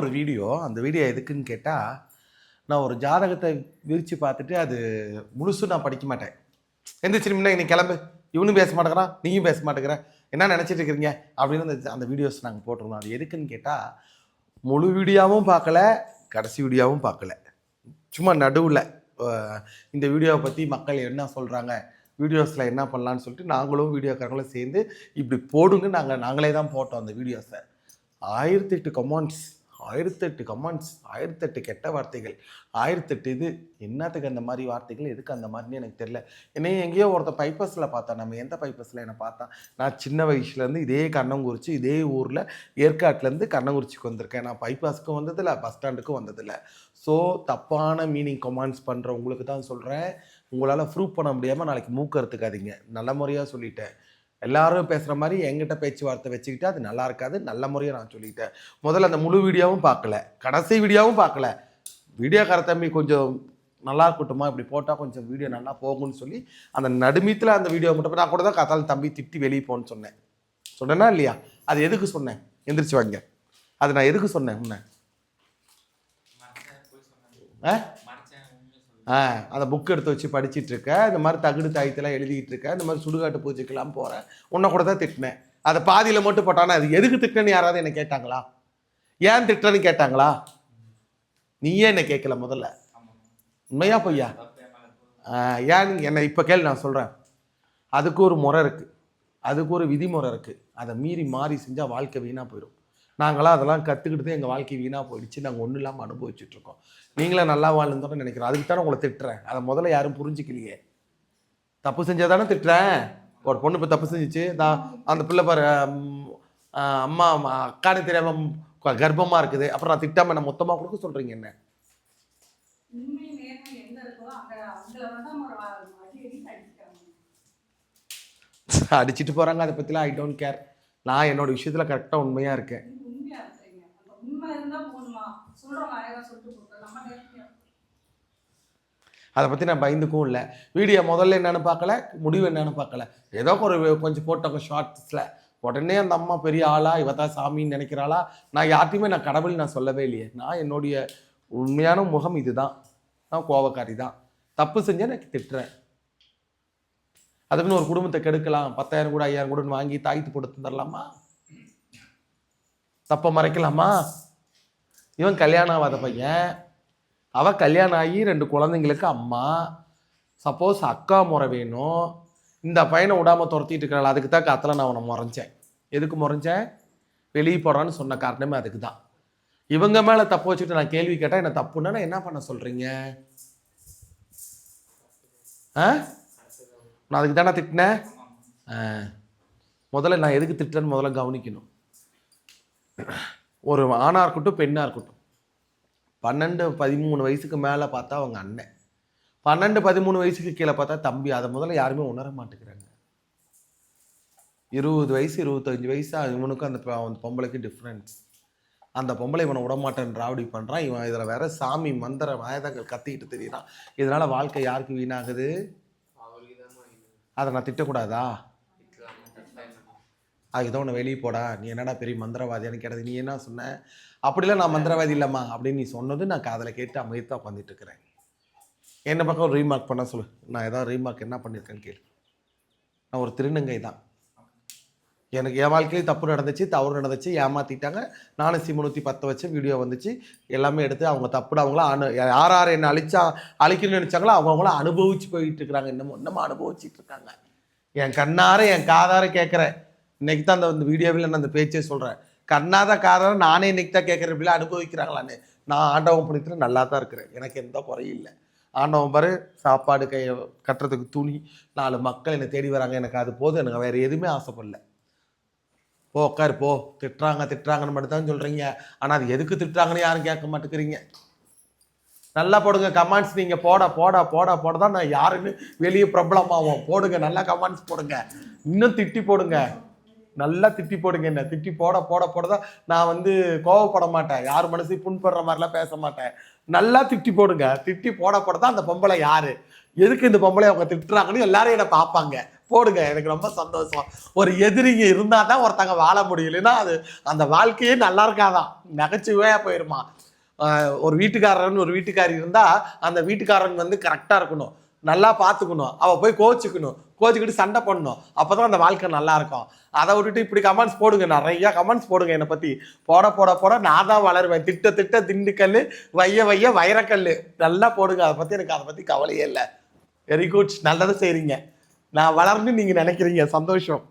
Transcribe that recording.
ஒரு வீடியோ அந்த வீடியோ எதுக்குன்னு கேட்டால் நான் ஒரு ஜாதகத்தை விரித்து பார்த்துட்டு அது முழுசும் நான் படிக்க மாட்டேன். எந்திரிச்சு முன்ன நீ கிளம்பு. இவனும் பேச மாட்டேங்கிறான் நீயும் பேச மாட்டேங்கிற. என்ன நினச்சிட்டு இருக்கிறீங்க அப்படின்னு அந்த அந்த வீடியோஸ் நாங்கள் போட்டிருந்தோம். அது எதுக்குன்னு கேட்டால் முழு வீடியோவும் பார்க்கல கடைசி வீடியோவும் பார்க்கல. சும்மா நடுவில் இந்த வீடியோவை பற்றி மக்கள் என்ன சொல்கிறாங்க வீடியோஸில் என்ன பண்ணலான்னு சொல்லிட்டு நாங்களும் வீடியோக்காரங்களும் சேர்ந்து இப்படி போடுங்க நாங்கள் நாங்களே தான் போட்டோம் அந்த வீடியோஸை. ஆயிரத்தெட்டு கமெண்ட்ஸ் ஆயிரத்தெட்டு கமெண்ட்ஸ் ஆயிரத்தெட்டு கெட்ட வார்த்தைகள் ஆயிரத்தெட்டு இது என்னத்துக்கு அந்த மாதிரி வார்த்தைகள் எதுக்கு அந்த மாதிரின்னு எனக்கு தெரியல. என்னையும் எங்கேயோ ஒருத்தன் பைப்பஸில் பார்த்தா நம்ம எந்த பைப்பஸில் என்னை பார்த்தா நான் சின்ன வயசுலேருந்து இதே கண்ணங்குறிச்சி இதே ஊரில் ஏற்காட்டிலேருந்து கண்ணங்குறிச்சிக்கு வந்திருக்கேன். நான் பைபாஸுக்கும் வந்ததில்லை பஸ் ஸ்டாண்டுக்கும் வந்ததில்லை. ஸோ தப்பான மீனிங் கமெண்ட்ஸ் பண்ணுறவங்களுக்கு தான் சொல்கிறேன் உங்களால் ப்ரூவ் பண்ண முடியாமல் நாளைக்கு மூக்க எடுத்துக்காதீங்க நல்ல முறையாக சொல்லிட்டேன். எல்லாரும் பேசுகிற மாதிரி எங்கிட்ட பேச்சுவார்த்தை வச்சுக்கிட்டு அது நல்லா இருக்காது. நல்ல முறையாக நான் சொல்லிட்டேன். முதல்ல அந்த முழு வீடியோவும் பார்க்கல. கடைசி வீடியோவும் பார்க்கல. வீடியோக்கார தம்பி கொஞ்சம் நல்லா இருக்கட்டுமா? இப்படி போட்டால் கொஞ்சம் வீடியோ நல்லா போகும்னு சொல்லி அந்த நடுமீத்தில் அந்த வீடியோ மட்டும் நான் கூட தான் கத்தால் தம்பி திட்டி வெளியே போன்னு சொன்னேன். சொன்னேன்னா இல்லையா? அது எதுக்கு சொன்னேன்? எந்திரிச்சு வாங்க. அது நான் எதுக்கு சொன்னேன் உன்னை? ஆ? அந்த புக் எடுத்து வச்சு படிச்சுட்டு இருக்க இந்த மாதிரி தகுடு தாயத்தெல்லாம் எழுதிக்கிட்டு இருக்க இந்த மாதிரி சுடுகாட்டு பூஜைக்கெல்லாம் போகிறேன் உன்னை கூட தான் திட்டினேன். அதை பாதியில் மட்டும் போட்டானா அது எதுக்கு திட்டேன்னு யாராவது என்ன கேட்டாங்களா? ஏன் திட்டன்னு கேட்டாங்களா? நீயே என்ன கேட்கல முதல்ல. உண்மையா பொய்யா? ஏன் என்னை இப்போ கேள்வி நான் சொல்கிறேன் அதுக்கு ஒரு முறை இருக்குது அதுக்கு ஒரு விதிமுறை இருக்குது அதை மீறி மாறி செஞ்சால் வாழ்க்கை வீணாக போயிடும் நாங்களாம் அதெல்லாம் கற்றுக்கிட்டு எங்கள் வாழ்க்கை வீணாக போயிடுச்சு. நாங்கள் ஒன்றும் இல்லாமல் அனுபவிச்சுட்டு இருக்கோம். நீங்களே நல்லா வாழ்ந்தோன்னு நினைக்கிறோம். அதுக்கு தானே உங்களை திட்டுறேன். அதை முதல்ல யாரும் புரிஞ்சிக்கலையே. தப்பு செஞ்சால் தானே திட்டுறேன். ஒரு பொண்ணு இப்போ தப்பு செஞ்சுச்சு. நான் அந்த பிள்ளை பாரு அம்மா அக்கானு தெரியாமல் கர்ப்பமாக இருக்குது. அப்புறம் நான் திட்டாமல் என்ன மொத்தமாக கொடுக்க சொல்கிறீங்க என்ன? அடிச்சிட்டு போகிறாங்க அதை பற்றிலாம் ஐ டோன்ட் கேர் நான் என்னோட விஷயத்தில் கரெக்டாக உண்மையாக இருக்கேன். இருந்தா போதுமா? சொல்லிட்டு கொடுத்தோம் நம்ம அதை பற்றி நான் பயந்துக்கும் இல்லை. வீடியோ முதல்ல என்னென்னு பார்க்கல முடிவு என்னென்னு பார்க்கல. ஏதோ ஒரு கொஞ்சம் போட்டோங்க ஷார்ட்ஸில் உடனே அந்த அம்மா பெரிய ஆளா இவ தான் சாமின்னு நினைக்கிறாளா? நான் யார்ட்டையுமே நான் கடவுள் நான் சொல்லவே இல்லையே. நான் என்னுடைய உண்மையான முகம் இதுதான். நான் கோவக்காரி தான். தப்பு செஞ்சால் எனக்கு திட்டுறேன். அதுக்குன்னு ஒரு குடும்பத்தை கெடுக்கலாம். பத்தாயிரம் கூட ஐயாயிரம் கூட வாங்கி தாய்த்து போட்டு தந்துடலாமா தப்பை மறைக்கலாமா? இவன் கல்யாணம் ஆகாத பையன். அவள் கல்யாணம் ஆகி ரெண்டு குழந்தைங்களுக்கு அம்மா. சப்போஸ் அக்கா முறை வேணும். இந்த பையனை விடாமல் துரத்திட்டு இருக்கிறாள். அதுக்கு தான் காத்துல நான் அவனை முறைஞ்சேன். எதுக்கு முறைஞ்சேன்? வெளியே போகிறான்னு சொன்ன காரணமே அதுக்கு தான் இவங்க மேலே தப்பு வச்சுட்டு நான் கேள்வி கேட்டால் என்ன தப்புன்னா நான் என்ன பண்ண சொல்கிறீங்க ஆ? நான் அதுக்கு தானே திட்டினேன்? ஆ. முதல்ல நான் எதுக்கு திட்டேன்னு முதல்ல கவனிக்கணும். ஒரு ஆணாக இருக்கட்டும் பெண்ணாக இருக்கட்டும். பன்னெண்டு பதிமூணு வயசுக்கு மேலே பார்த்தா அவங்க அண்ணன். பன்னெண்டு பதிமூணு வயசுக்கு கீழே பார்த்தா தம்பி. அதை முதல்ல யாருமே உணர மாட்டேங்கிறாங்க. இருபது வயசு இருபத்தஞ்சு வயசு இவனுக்கும் அந்த அந்த பொம்பளைக்கு டிஃப்ரென்ஸ் அந்த பொம்பளை இவனை விடமாட்டேன் ராவடி பண்ணுறான் இவன் இதில் வேற சாமி மந்திர வேதங்கள் கத்திக்கிட்டு தெரியுறான். இதனால வாழ்க்கை யாருக்கு வீணாகுது. அதை நான் திட்டக்கூடாதா? அதுக்கு தான் உன்னை வெளியே போடா. நீ என்னடா பெரிய மந்திரவாதியான்னு கேட்டது? நீ என்ன சொன்ன? அப்படிலாம் நான் மந்திரவாதி இல்லைம்மா. அப்படின்னு நீ சொன்னது நான் காதில் கேட்டு அமைதியாக உட்காந்துட்டு இருக்கிறேன். என்ன பக்கம் ரீமார்க் பண்ண சொல்லு. நான் ஏதாவது ரீமார்க் என்ன பண்ணியிருக்கேன்னு கேளு. நான் ஒரு திருநங்கை தான். எனக்கு என் வாழ்க்கையில் தப்பு நடந்துச்சு தவறு நடந்துச்சு ஏமாற்றிட்டாங்க நானும் முந்நூற்றி பத்து வச்சு வீடியோ வந்துச்சு. எல்லாமே எடுத்து அவங்க தப்புட அவங்கள அனு யார் யார் என்னை அழிச்சா அழிக்கணும்னு நினச்சாங்களோ அவங்கவுங்கள அனுபவிச்சு போயிட்டு இருக்கிறாங்க. இன்னமும் இன்னமும் அனுபவிச்சுட்டு இருக்காங்க. என் கண்ணார என் காதார கேட்குறேன். இன்னைக்கு தான் அந்த வீடியோவில் நான் அந்த பேச்சே சொல்கிறேன் கண்ணாத காரணம் நானே இன்னைக்கு தான் கேட்குறேன் இப்படிலாம் அனுபவிக்கிறாங்களான்னு. நான் ஆண்டவன் புண்ணியத்தில் நல்லா தான் இருக்கிறேன். எனக்கு எந்த குறையும் இல்லை. ஆண்டவன் பாரு சாப்பாடு கை கட்டுறதுக்கு துணி நாலு மக்கள் என்னை தேடி வராங்க. எனக்கு அது போதும். எனக்கு வேறு எதுவுமே ஆசைப்படல. போ உட்காரு போ. திட்டுறாங்க திட்டுறாங்கன்னு மட்டும் தான் சொல்கிறீங்க ஆனால் அது எதுக்கு திட்டுறாங்கன்னு யாரும் கேட்க மாட்டேங்கிறீங்க. நல்லா போடுங்க கமெண்ட்ஸ் நீங்கள் போட போட போட போட தான் நான் யாருன்னு வெளியே பிரபலமாகும் போடுங்க நல்லா கமெண்ட்ஸ் போடுங்க. இன்னும் திட்டி போடுங்க. நல்லா திட்டி போடுங்க என்ன. திட்டி போட போட போட தான் நான் வந்து கோவப்பட மாட்டேன். யார் மனசையும் புண்படுற மாதிரிலாம் பேச மாட்டேன். நல்லா திட்டி போடுங்க. திட்டி போட போட தான் அந்த பொம்பளை யாரு? எதுக்கு இந்த பொம்பளை அவங்க திட்டுறாங்கன்னு எல்லாரும் என்னை பார்ப்பாங்க. போடுங்க. எனக்கு ரொம்ப சந்தோஷம். ஒரு எதிரிங்க இருந்தால் தான் ஒருத்தங்க வாழ முடியலன்னா அது அந்த வாழ்க்கையே நல்லா இருக்காதான் நகைச்சுவையாக போயிருமா. ஒரு வீட்டுக்காரன் ஒரு வீட்டுக்காரி இருந்தால் அந்த வீட்டுக்காரன் வந்து கரெக்டாக இருக்கணும். நல்லா பார்த்துக்கணும் அவள் போய் கோச்சிக்கணும். கோச்சிக்கிட்டு சண்டை பண்ணணும் அப்போ தான் அந்த வாழ்க்கை நல்லா இருக்கும் அதை விட்டுட்டு இப்படி கமெண்ட்ஸ் போடுங்க. நிறையா கமெண்ட்ஸ் போடுங்க என்னை பற்றி போட போட போட நான் தான் வளருவேன். திட்ட திட்ட திண்டுக்கல் வைய வைய வைரக்கல் நல்லா போடுங்க. அதை பற்றி எனக்கு அதை பற்றி கவலையே இல்லை. வெரி குட் நல்லதை செய்கிறீங்க நான் வளர்ந்து நீங்கள் நினைக்கிறீங்க. சந்தோஷம்.